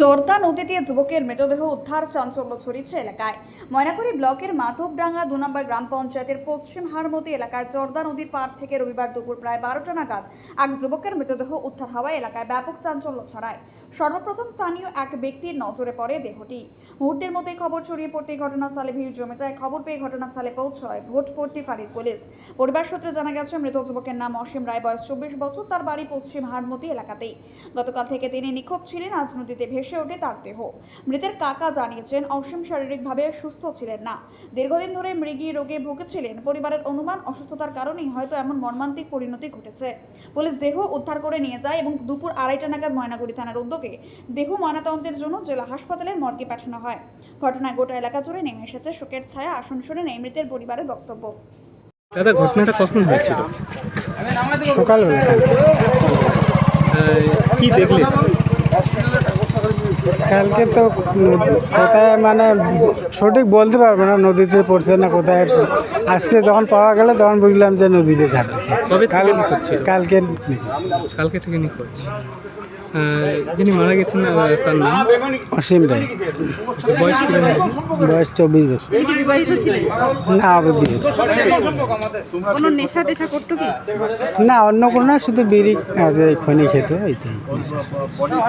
জোরদা নদীতে যুবকের মৃতদেহ উদ্ধার চাঞ্চল্য ছড়িয়েছে এলাকায়। ময়নাকুড়ি ব্লকের মাধবডাঙ্গা দু নম্বর গ্রাম পঞ্চায়েতের পশ্চিম হারমতি এলাকায় জর্দা নদীর পার থেকে রবিবার দুপুর প্রায় বারোটা নাগাদ এক যুবকের মৃতদেহ উদ্ধার হওয়ায় এলাকায় ব্যাপক চাঞ্চল্য ছড়ায়। সর্বপ্রথম স্থানীয় এক ব্যক্তির নজরে পড়ে দেহটি। মুহূর্তের মধ্যেই খবর ছড়িয়ে পড়তেই ঘটনাস্থলে ভিড় জমে যায়। খবর পেয়ে ঘটনাস্থলে পৌঁছয় ভোটপট্টি ফাঁড়ির পুলিশ। পরিবার সূত্রে জানা গেছে, মৃত যুবকের নাম অসীম রায়, বয়স চব্বিশ বছর, তার বাড়ি পশ্চিম হারমতি এলাকাতেই। গতকাল থেকে তিনি নিখোঁজ ছিলেন। আজ নদীতে ভেসে ওঠে তার দেহ। মৃতের কাকা জানিয়েছেন অসীম শারীরিকভাবে সুস্থ ছিলেন না। দীর্ঘদিন ধরে মৃগী রোগে ভুগেছিলেন। পরিবারের অনুমান অসুস্থতার কারণেই হয়তো এমন মর্মান্তিক পরিণতি ঘটেছে। পুলিশ দেহ উদ্ধার করে নিয়ে যায় এবং দুপুর আড়াইটা নাগাদ ময়নাগুড়ি থানার উদ্যোগে দেহ ময়নাতদন্তের জন্য জেলা হাসপাতালের মর্গে পাঠানো হয়। ঘটনায় গোটা এলাকা জুড়ে নেমে এসেছে শোকের ছায়া। আসন শুনে নেই মৃতের পরিবারের বক্তব্য। দাদা ঘটনাটা কখন হয়েছিল? সকালবেলা। কি দেখলেন? কালকে তো কোথায় মানে সঠিক বলতে পারব না নদীতে পড়ছে না কোথায়। আজকে যখন পাওয়া গেল তখন বুঝলাম যে নদীতে থাকতেছে। কবে থেকে কাল নিখোঁজ ছিল? কালকে কালকে থেকে নিখোঁজ। যিনি মারা গেছেন তার নাম? অসীম রায়। বয়স বয়স চব্বিশ বছর। না অবিবাহিত কোনো নেশা টেশা করতো কি? না অন্য কোনো না শুধু বিড়ি খনি খেত এইটাই নেশা।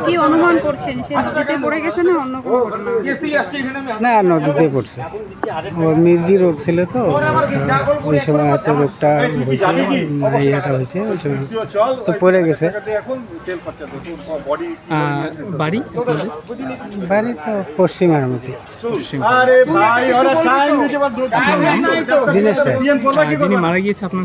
কি অনুমান করছেন সে নদীতে পড়ে গেছে না অন্য কোনো ঘটনা? না নদীতে পড়ছে। ওর মির্গি রোগ ছিল তো ওই সময় হয়তো রোগটা হয়েছে ইয়েটা হয়েছে ওই সময়। তো পড়ে গেছে। বাড়ি? বাড়ি তো পশ্চিম। আরমতি দিনেশ যিনি মারা গিয়েছে আপনার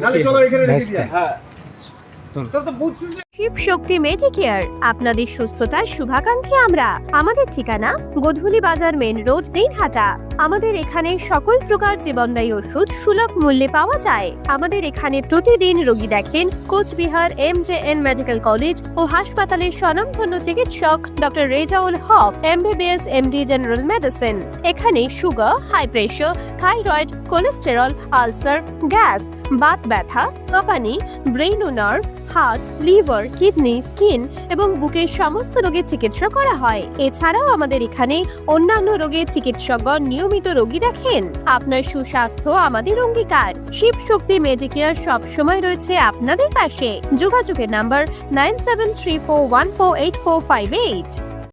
শিব শক্তি মেডিকেয়ার আপনাদের সুস্থতার শুভাকাঙ্ক্ষী আমরা। আমাদের ঠিকানা গোধূলি বাজার মেন রোড, দিনহাটা। আমাদের এখানে সকল প্রকার জীবনদায়ী ওষুধ সুলভ মূল্যে পাওয়া যায়। আমাদের এখানে প্রতিদিন রোগী দেখেন Cooch Behar M J N medical college ও হাসপাতালের স্বনামধন্য চিকিৎসক doctor Rezaul Haque, MBBS MD general medicine. এখানে sugar, high pressure, thyroid, cholesterol, ulcer, gas, Baat ব্যথা হাঁপানি ব্রেন ও nerve, heart, liver kidney, skin এবং বুকের সমস্ত রোগের চিকিৎসা করা হয়। এছাড়াও আমাদের এখানে অন্যান্য রোগের চিকিৎসকগণ নিয়মিত রোগী দেখেন। আপনার সুস্বাস্থ্য আমাদের অঙ্গীকার। শিব শক্তি মেডিকেয়ার সব সময় রয়েছে আপনাদের পাশে। যোগাযোগের number nine seven three four one four eight four five eight.